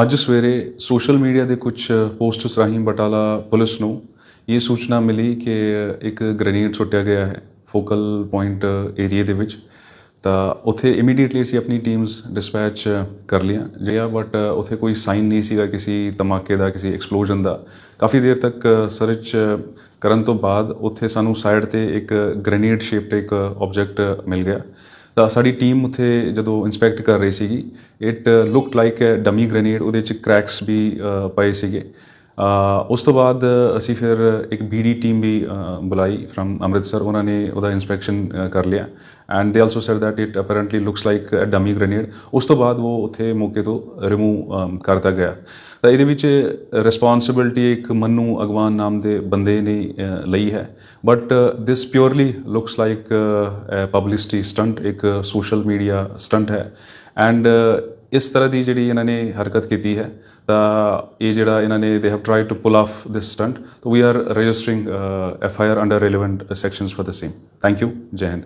ਅੱਜ ਸਵੇਰੇ social media ਦੇ ਕੁਝ ਪੋਸਟਸ ਰਾਹੀਂ ਬਟਾਲਾ ਪੁਲਿਸ ਨੂੰ ਇਹ ਸੂਚਨਾ ਮਿਲੀ ਕਿ ਇੱਕ ਗ੍ਰੇਨੇਡ ਸੁੱਟਿਆ ਗਿਆ ਹੈ ਫੋਕਲ ਪੁਆਇੰਟ ਏਰੀਆ ਦੇ ਵਿੱਚ। ਤਾਂ ਉੱਥੇ ਇਮੀਡੀਏਟਲੀ ਅਸੀਂ ਆਪਣੀ ਟੀਮਸ ਡਿਸਪੈਚ ਕਰ ਲਿਆ ਜਿਆ ਬਟ ਉੱਥੇ ਕੋਈ ਸਾਈਨ ਨਹੀਂ ਸੀਗਾ ਕਿਸੇ ਧਮਾਕੇ ਦਾ, ਕਿਸੇ ਐਕਸਪਲੋਜਨ ਦਾ। ਕਾਫੀ ਦੇਰ ਤੱਕ ਸਰਚ ਕਰਨ ਤੋਂ ਬਾਅਦ ਉੱਥੇ ਸਾਨੂੰ ਸਾਈਡ ਤੇ ਇੱਕ ਗ੍ਰੇਨੇਡ ਸ਼ੇਪਡ ਇੱਕ ਆਬਜੈਕਟ ਮਿਲ ਗਿਆ। ਤਾਂ ਸਾਡੀ ਟੀਮ ਉੱਥੇ ਜਦੋਂ ਇਨਸਪੈਕਟ ਕਰ ਰਹੀ ਸੀਗੀ it looked like a dummy grenade ਉਹਦੇ ਚ ਕ੍ਰੈਕਸ ਵੀ ਪਏ ਸੀਗੇ। ਉਸ ਤੋਂ ਬਾਅਦ ਅਸੀਂ ਫਿਰ ਇੱਕ ਬੀਡੀ ਟੀਮ ਵੀ ਬੁਲਾਈ ਫਰਮ ਅੰਮ੍ਰਿਤਸਰ। ਉਹਨਾਂ ਨੇ ਉਹਦਾ ਇਨਸਪੈਕਸ਼ਨ ਕਰ ਲਿਆ। And they also said that it apparently looks like a dummy grenade ਉਸ ਤੋਂ ਬਾਅਦ ਉਹ ਉੱਥੇ ਮੌਕੇ ਤੋਂ ਰਿਮੂਵ ਕਰਤਾ ਗਿਆ। ਤਾਂ ਇਹਦੇ ਵਿੱਚ ਰਿਸਪੌਂਸਿਬਿਲਟੀ ਇੱਕ ਮੰਨੂ ਅਗਵਾਨ ਨਾਮ ਦੇ ਬੰਦੇ ਨੇ ਲਈ ਹੈ। But this purely looks like publicity stunt ਇੱਕ ਸੋਸ਼ਲ ਮੀਡੀਆ ਸਟੰਟ ਹੈ। ਐਂਡ ਇਸ ਤਰ੍ਹਾਂ ਦੀ ਜਿਹੜੀ ਇਹਨਾਂ ਨੇ ਹਰਕਤ ਕੀਤੀ ਹੈ ਤਾਂ ਇਹ ਜਿਹੜਾ ਇਹਨਾਂ ਨੇ they have tried to pull off this stunt ਤਾਂ we are registering F I R under relevant sections for the same thank you ਜੈ ਹਿੰਦ